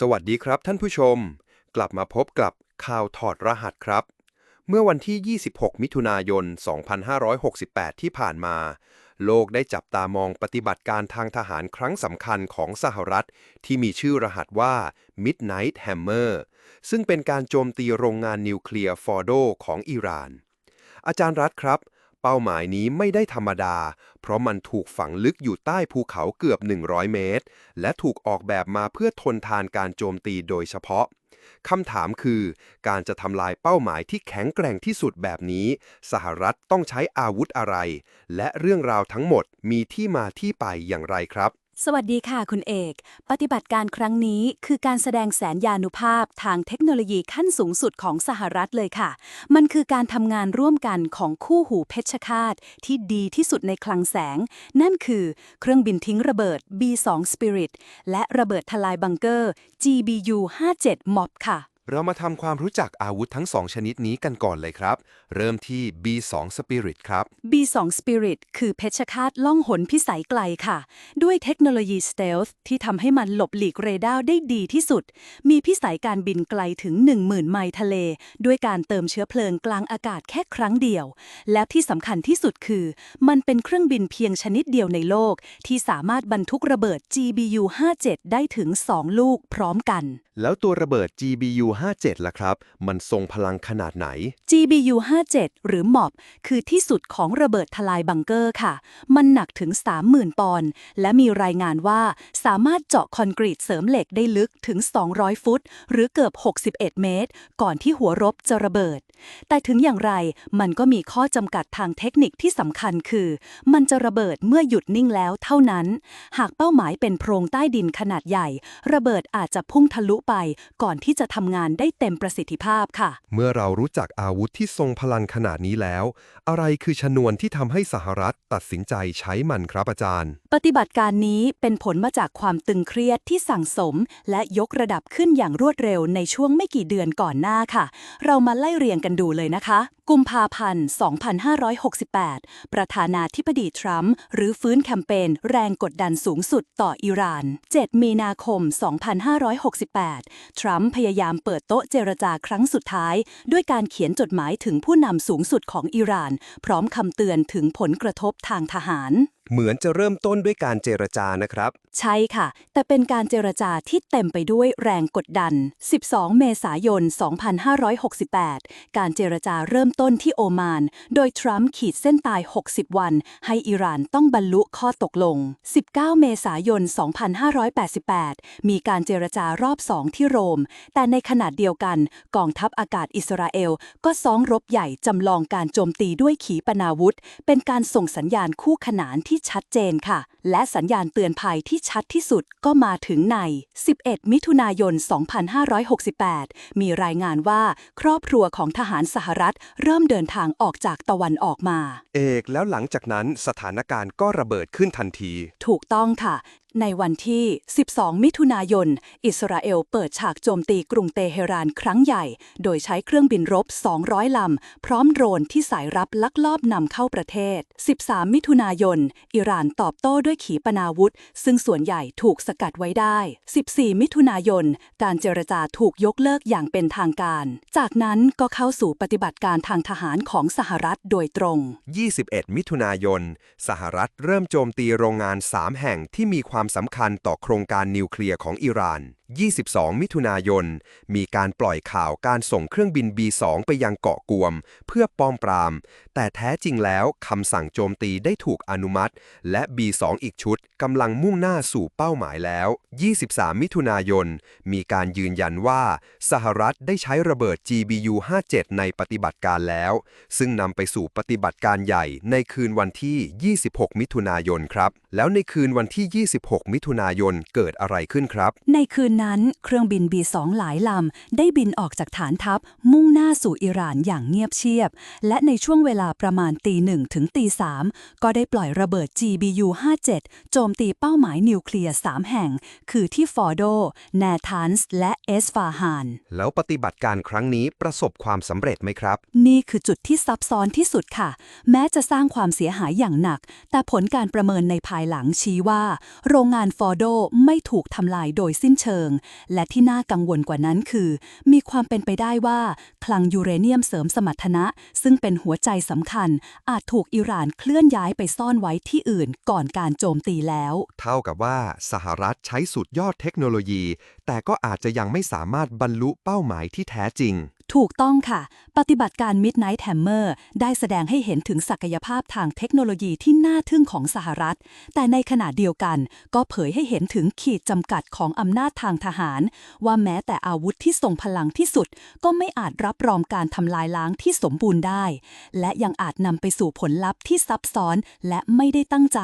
สวัสดีครับท่านผู้ชม กลับมาพบกับข่าวถอดรหัสครับ เมื่อวันที่ 26 มิถุนายน 2568 ที่ผ่านมา โลกได้จับตามองปฏิบัติการทางทหารครั้งสำคัญของสหรัฐ ที่มีชื่อรหัสว่า Midnight Hammer ซึ่งเป็นการโจมตีโรงงานนิวเคลียร์ฟอร์โดของอิหร่าน อาจารย์รัฐครับ เป้าหมายนี้ไม่ได้ธรรมดา เพราะมันถูกฝังลึกอยู่ใต้ภูเขาเกือบ 100 เมตร และถูกออกแบบมาเพื่อทนทานการโจมตีโดยเฉพาะคำถามคือ การจะทำลายเป้าหมายที่แข็งแกร่งที่สุดแบบนี้ สหรัฐต้องใช้อาวุธอะไร และเรื่องราวทั้งหมดมีที่มาที่ไปอย่างไรครับ สวัสดีค่ะคุณเอก ปฏิบัติการครั้งนี้คือการแสดงแสนยานุภาพทางเทคโนโลยีขั้นสูงสุดของสหรัฐเลยค่ะ มันคือการทำงานร่วมกันของคู่หูเพชฌฆาตที่ดีที่สุดในคลังแสง นั่นคือเครื่องบินทิ้งระเบิด B2 Spirit และระเบิดทลายบังเกอร์ GBU 57 MOB ค่ะ เรามาทำความรู้จักอาวุธทั้งสองชนิดนี้กันก่อนเลยครับ เริ่มที่ B2 Spirit ครับ B2 Spirit คือเพชฌฆาตล่องหนพิสัยไกลค่ะ ด้วยเทคโนโลยี Stealth ที่ทำให้มันหลบหลีกเรดาร์ได้ดีที่สุด มีพิสัยการบินไกลถึง 10,000 ไมล์ทะเล ด้วยการเติมเชื้อเพลิงกลางอากาศแค่ครั้งเดียว และที่สำคัญที่สุดคือ มันเป็นเครื่องบินเพียงชนิดเดียวในโลก ที่สามารถบรรทุกระเบิด GBU 57 ได้ถึง 2 ลูกพร้อมกัน แล้วตัวระเบิด GBU 57ล่ะครับ มันทรงพลังขนาดไหน GBU 57หรือหมอบคือที่สุดของระเบิดทลายบังเกอร์ค่ะ มันหนักถึง 30,000 ปอนด์และมีรายงานว่าสามารถเจาะคอนกรีตเสริมเหล็กได้ลึกถึง 200 ฟุต หรือเกือบ 61 เมตร ก่อนที่หัวรบจะระเบิด แต่ถึงอย่างไรมันก็มีข้อจำกัดทางเทคนิคที่สำคัญคือ มันจะระเบิดเมื่อหยุดนิ่งแล้วเท่านั้น หากเป้าหมายเป็นโพรงใต้ดินขนาดใหญ่ ระเบิดอาจจะพุ่งทะลุไปก่อนที่จะทำงานได้เต็มประสิทธิภาพค่ะ เมื่อเรารู้จักอาวุธที่ทรงพลังขนาดนี้แล้ว อะไรคือชนวนที่ทำให้สหรัฐตัดสินใจใช้มันครับอาจารย์ ปฏิบัติการนี้เป็นผลมาจากความตึงเครียดที่สั่งสม และยกระดับขึ้นอย่างรวดเร็วในช่วงไม่กี่เดือนก่อนหน้าค่ะ เรามาไล่เรียงกันดูเลยนะคะกุมภาพันธ์ 2568 ประธานาธิบดีทรัมป์หรือฟื้นแคมเปญแรงกดดันสูงสุดต่ออิหร่าน 7 มีนาคม 2568 ทรัมป์พยายามเปิดโต๊ะเจรจาครั้งสุดท้าย ด้วยการเขียนจดหมายถึงผู้นำสูงสุดของอิหร่าน พร้อมคำเตือนถึงผลกระทบทางทหาร เหมือนจะเริ่มต้นด้วยการเจรจานะครับ ใช่ค่ะ แต่เป็นการเจรจาที่เต็มไปด้วยแรงกดดัน 12 เมษายน 2568 การเจรจาเริ่มต้นที่โอมาน โดยทรัมป์ขีดเส้นตาย 60 วัน ให้อิหร่านต้องบรรลุข้อตกลง 19 เมษายน 2588 มีการเจรจารอบ2ที่โรม แต่ในขณะเดียวกัน กองทัพอากาศอิสราเอล ก็ซ้องรบใหญ่จำลองการโจมตีด้วยขีปนาวุธ เป็นการส่งสัญญาณคู่ขนานที่ชัดเจนค่ะ และสัญญาณเตือนภัยที่ชัดที่สุดก็มาถึงใน 11 มิถุนายน 2568 มีรายงานว่าครอบครัวของทหารสหรัฐ เริ่มเดินทางออกจากตะวันออกมา เอกแล้วหลังจากนั้นสถานการณ์ก็ระเบิดขึ้นทันที ถูกต้องค่ะ ในวันที่ 12 มิถุนายน อิสราเอลเปิดฉากโจมตีกรุงเตเฮรานครั้งใหญ่ โดยใช้เครื่องบินรบ 200 ลำ พร้อมโดรนที่สายรับลักลอบนำเข้าประเทศ 13 มิถุนายน อิหร่านตอบโต้ด้วยขีปนาวุธ ซึ่งส่วนใหญ่ถูกสกัดไว้ได้ 14 มิถุนายน การเจรจาถูกยกเลิกอย่างเป็นทางการ จากนั้นก็เข้าสู่ปฏิบัติการทางทหารของสหรัฐโดยตรง 21 มิถุนายน สหรัฐเริ่มโจมตีโรงงาน 3 แห่งที่มีความสำคัญต่อโครงการนิวเคลียร์ของอิหร่าน 22 มิถุนายน มีการปล่อยข่าวการส่งเครื่องบิน B2 ไปยังเกาะกวม เพื่อป้องปราม แต่แท้จริงแล้วคำสั่งโจมตีได้ถูกอนุมัติ และ B2 อีกชุดกำลังมุ่งหน้าสู่เป้าหมายแล้ว 23 มิถุนายน มีการยืนยันว่า สหรัฐได้ใช้ระเบิด GBU 57 ในปฏิบัติการแล้ว ซึ่งนำไปสู่ปฏิบัติการใหญ่ในคืนวันที่ 26 มิถุนายนครับ แล้วในคืนวันที่ 26 มิถุนายนเกิดอะไรขึ้นครับ ในคืนนั้นเครื่องบิน B2 หลายลำ ได้บินออกจากฐานทัพ มุ่งหน้าสู่อิหร่านอย่างเงียบเชียบ และในช่วงเวลาประมาณตีหนึ่งถึงตีสามก็ได้ปล่อยระเบิด GBU 57โจมตีเป้าหมายนิวเคลียร์ 3 แห่ง คือที่ฟอร์โด แนทันส์และเอสฟาฮาน แล้วปฏิบัติการครั้งนี้ประสบความสำเร็จไหมครับ นี่คือจุดที่ซับซ้อนที่สุดค่ะ แม้จะสร้างความเสียหายอย่างหนัก แต่ผลการประเมินในภายายหลังชี้ว่า โรงงานฟอร์โดไม่ถูกทำลายโดยสิ้นเชิง และที่น่ากังวลกว่านั้นคือ มีความเป็นไปได้ว่า คลังยูเรเนียมเสริมสมรรถนะ ซึ่งเป็นหัวใจสำคัญ อาจถูกอิหร่านเคลื่อนย้ายไปซ่อนไว้ที่อื่นก่อนการโจมตีแล้ว เท่ากับว่าสหรัฐใช้สุดยอดเทคโนโลยี แต่ก็อาจจะยังไม่สามารถบรรลุเป้าหมายที่แท้จริง ถูกต้องค่ะ ปฏิบัติการ Midnight Hammer ได้แสดงให้เห็นถึงศักยภาพทางเทคโนโลยีที่น่าทึ่งของสหรัฐ แต่ในขณะเดียวกัน ก็เผยให้เห็นถึงขีดจำกัดของอำนาจทางทหาร ว่าแม้แต่อาวุธที่ทรงพลังที่สุด ก็ไม่อาจรับรองการทำลายล้างที่สมบูรณ์ได้ และยังอาจนำไปสู่ผลลัพธ์ที่ซับซ้อนและไม่ได้ตั้งใจ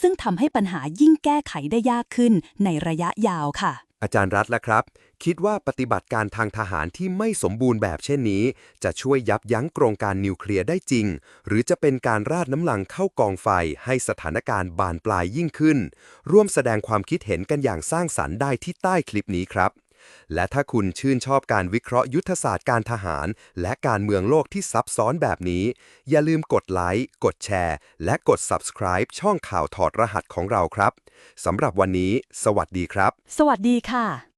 ซึ่งทำให้ปัญหายิ่งแก้ไขได้ยากขึ้นในระยะยาวค่ะ อาจารย์รัฐละครับ คิดว่าปฏิบัติการทางทหารที่ไม่สมบูรณ์แบบเช่นนี้ จะช่วยยับยั้งโครงการนิวเคลียร์ได้จริง หรือจะเป็นการราดน้ำลังเข้ากองไฟ ให้สถานการณ์บานปลายยิ่งขึ้น ร่วมแสดงความคิดเห็นกันอย่างสร้างสรรค์ได้ที่ใต้คลิปนี้ครับ และถ้าคุณชื่นชอบการวิเคราะห์ยุทธศาสตร์การทหาร และการเมืองโลกที่ซับซ้อนแบบนี้ อย่าลืมกดไลค์กดแชร์ และกด subscribe ช่องข่าวถอดรหัสของเราครับสำหรับวันนี้ สวัสดีครับ สวัสดีค่ะ